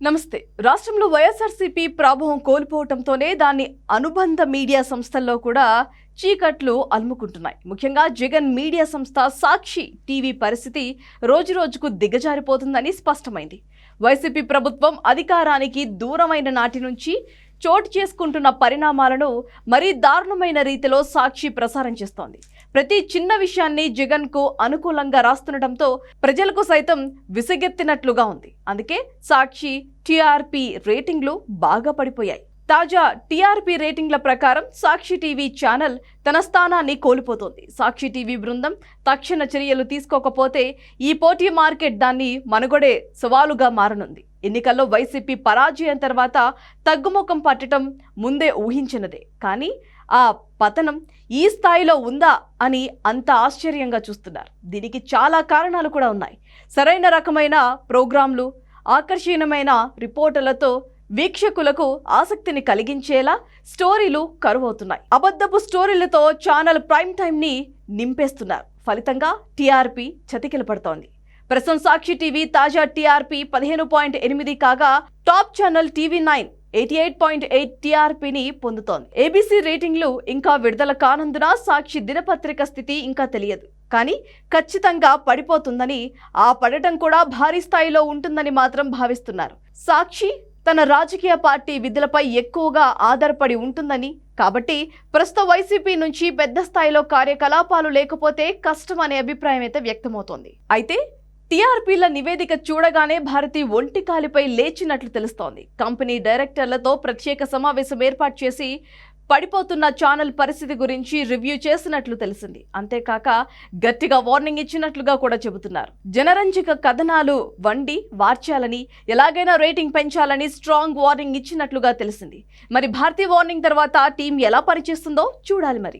నమస్తే. రాష్ట్రంలో వైఎస్ఆర్సీపీ ప్రాభవం కోల్పోవటంతోనే దాన్ని అనుబంధ మీడియా సంస్థల్లో కూడా చీకట్లు అలుముకుంటున్నాయి. ముఖ్యంగా జగన్ మీడియా సంస్థ సాక్షి టీవీ పరిస్థితి రోజురోజుకు దిగజారిపోతుందని స్పష్టమైంది. వైసీపీ ప్రభుత్వం అధికారానికి దూరమైన నాటి నుంచి చోటు చేసుకుంటున్న పరిణామాలను మరీ దారుణమైన రీతిలో సాక్షి ప్రసారం చేస్తోంది. ప్రతి చిన్న విషయాన్ని జగన్కు అనుకూలంగా రాస్తుండటంతో ప్రజలకు సైతం విసిగెత్తినట్లుగా ఉంది. అందుకే సాక్షి టీఆర్పీ రేటింగ్లు బాగా పడిపోయాయి. తాజా టీఆర్పీ రేటింగ్ల ప్రకారం సాక్షి టీవీ ఛానల్ తన స్థానాన్ని కోల్పోతోంది. సాక్షి టీవీ బృందం తక్షణ చర్యలు తీసుకోకపోతే ఈ పోటీ మార్కెట్ దాన్ని మనుగడే సవాలుగా మారనుంది. ఎన్నికల్లో వైసీపీ పరాజయం తర్వాత తగ్గుముఖం పట్టడం ముందే ఊహించినదే. కానీ ఆ పతనం ఈ స్థాయిలో ఉందా అని అంత ఆశ్చర్యంగా చూస్తున్నారు. దీనికి చాలా కారణాలు కూడా ఉన్నాయి. సరైన రకమైన ప్రోగ్రాంలు ఆకర్షణీయమైన రిపోర్టులతో వీక్షకులకు ఆసక్తిని కలిగించేలా స్టోరీలు కరువవుతున్నాయి. అబద్ధపు స్టోరీలతో ఛానల్ ప్రైమ్ టైంని నింపేస్తున్నారు. ఫలితంగా టీఆర్పీ చతికిల పడుతోంది. ప్రస్తుతం సాక్షి టీవీ తాజా టీఆర్పీ పదిహేను పాయింట్ ఎనిమిది కాగా top channel TV nine eighty eight point eight టీఆర్పీని పొందుతోంది. ఏబీసీ రేటింగ్లు ఇంకా విడుదల కానందున సాక్షి దినపత్రిక స్థితి ఇంకా తెలియదు. కానీ ఖచ్చితంగా పడిపోతుందని ఆ పడటం కూడా భారీ స్థాయిలో ఉంటుందని మాత్రం భావిస్తున్నారు. సాక్షి తన రాజకీయ పార్టీ విధులపై ఎక్కువగా ఆధారపడి ఉంటుందని కాబట్టి ప్రస్తుత వైసీపీ నుంచి పెద్ద స్థాయిలో కార్యకలాపాలు లేకపోతే కష్టం అనే అభిప్రాయం అయితే వ్యక్తమవుతోంది. అయితే టీఆర్పీల నివేదిక చూడగానే భారతి ఒంటి కాలిపై లేచినట్లు తెలుస్తోంది. కంపెనీ డైరెక్టర్లతో ప్రత్యేక సమావేశం ఏర్పాటు చేసి పడిపోతున్న ఛానల్ పరిస్థితి గురించి రివ్యూ చేసినట్లు తెలిసింది. అంతేకాక గట్టిగా వార్నింగ్ ఇచ్చినట్లుగా కూడా చెబుతున్నారు. జనరంజక కథనాలు వండి వార్చాలని ఎలాగైనా రేటింగ్ పెంచాలని స్ట్రాంగ్ వార్నింగ్ ఇచ్చినట్లుగా తెలిసింది. మరి భారతీయ వార్నింగ్ తర్వాత టీం ఎలా పనిచేస్తుందో చూడాలి మరి.